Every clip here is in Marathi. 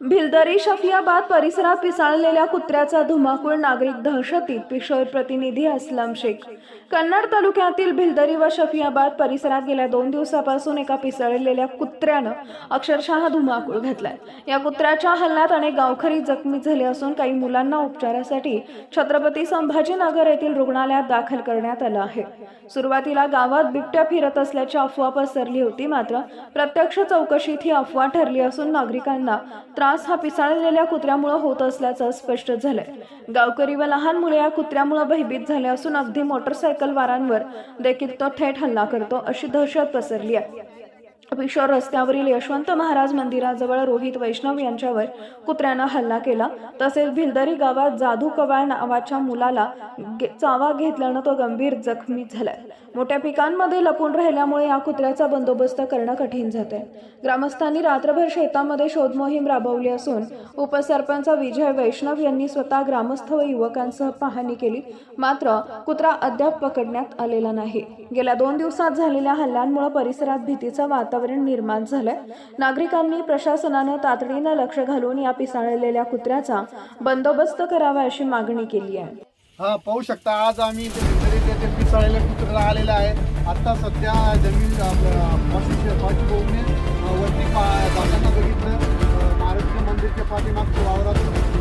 भिलदरी शफियाबाद परिसरात पिसाळलेल्या कुत्र्याचा धुमाकूळ नागरिक दहशतीत पिशोर प्रतिनिधी असलम शेख. कन्नड तालुक्यातील भिलदरी व शफियाबाद परिसरात गेल्या दोन दिवसापासून एका पिसळलेल्या कुत्र्यानं अक्षरशः धुमाकूळ घातलाय. या कुत्र्याच्या हल्ल्यात अनेक गावकरी जखमी झाले असून काही मुलांना उपचारासाठी छत्रपती संभाजीनगर येथील रुग्णालयात दाखल करण्यात आलं आहे. सुरुवातीला गावात बिबट्या फिरत असल्याची अफवा पसरली होती मात्र प्रत्यक्ष चौकशीत ही अफवा ठरली असून नागरिकांना त्रास हा पिसाळलेल्या कुत्र्यामुळे होत असल्याचं स्पष्ट झालंय. गावकरी व लहान मुले या कुत्र्यामुळे भयभीत झाले असून अगदी मोटरसायकलवारांवर देखील तो थेट हल्ला करतो अशी दहशत पसरली आहे. पिशोर रस्त्यावरील यशवंत महाराज मंदिराजवळ रोहित वैष्णव यांच्यावर कुत्र्यानं हल्ला केला. तसेच भिलदरी गावात जाधू कवाळ नावाच्या मुलाला गे- चावा घेतल्यानं तो गंभीर जखमी झालाय मोठ्या पिकांमध्ये लपून राहिल्यामुळे या कुत्र्याचा बंदोबस्त करणं कठीण जात आहे ग्रामस्थांनी रात्रभर शेतामध्ये शोधमोहीम राबवली असून उपसरपंच विजय वैष्णव यांनी स्वतः ग्रामस्थ व युवकांसह पाहणी केली. मात्र कुत्रा अद्याप पकडण्यात आलेला नाही. गेल्या दोन दिवसात झालेल्या हल्ल्यांमुळे परिसरात भीतीचं वातावरण निर्माण झालंय. नागरिकांनी प्रशासनानं तातडीनं लक्ष घालून या पिसाळलेल्या कुत्र्याचा बंदोबस्त करावा अशी मागणी केली आहे. हा पाहू शकता आज आम्ही ते पिसाळलेल्या कुत्र्याला आलेला आहे आत्ता सध्या जमीन वरती पा जाताना बघितलं. महाराष्ट्र मंदिरच्या पाठीमागच्या वावरात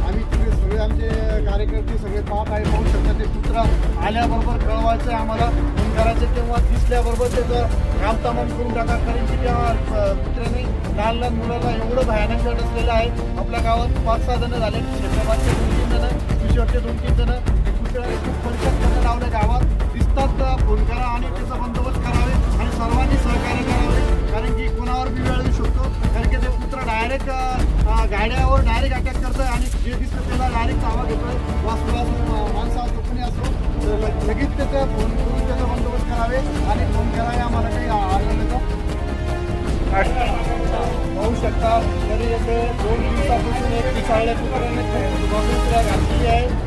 आम्ही तिथे सगळे आमचे कार्यकर्ते सगळे पाहत आहे. पाहू शकता ते कुत्रा आल्याबरोबर कळवायचं आहे आम्हाला. करायचं तेव्हा दिसल्याबरोबर त्याचं कामतामाम करून टाका कारण की त्या अं, कुत्र्याने लहान लहान मुलाला एवढं भयानक जड आहे. आपल्या गावात पाच सहा जण झाले. क्षेत्राबादचे दोन तीन जण विश्वाचे दोन तीन जण. कुत्र्याला खूप पंचायत लावले गावात. दिसतात तर फोन करा आणि त्याचा बंदोबस्त करावे आणि सर्वांनी सहकार्य करावे. कारण की कोणावर बी वेळ येऊ शकतो. कारण की ते कुत्रा डायरेक्ट गाड्यावर डायरेक्ट अटॅक करतोय आणि जे दिसतं त्याला डायरेक्ट चावा शकता. तरी येथे दोन दिवसापासून एक पिसाळल्या कुत्र्याने दुभावलीला घातली आहे.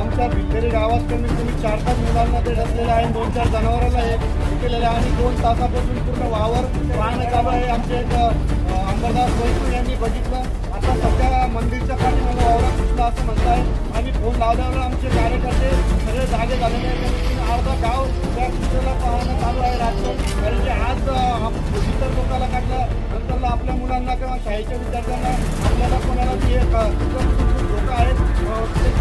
आमच्या भितरी गावात कमीत कमी चार पाच मुलांना ते डसलेलं आहे. दोन चार जनावरांना हे केलेलं आहे आणि दोन तासापासून पूर्ण वावर पाहणं चालू आहे. आमचे एक अंबरदास वैष्णव यांनी बघितलं. आता सध्या मंदिरच्या पाठीमागे वावरात घुसला असं म्हणत आहे आणि फोन लावल्यावर आमचे कार्यकर्ते सगळे जागे झालेले आहेत. अर्धा गाव त्या कुत्र्याला पाहणं चालू आहे. रात्र कारण की आज नंतर लोकांना काढलं नंतरला आपल्या मुलांना किंवा शाळेच्या विद्यार्थ्यांना आपल्याला कोणाला ती एक अं, कुत्रं- धोका आहे.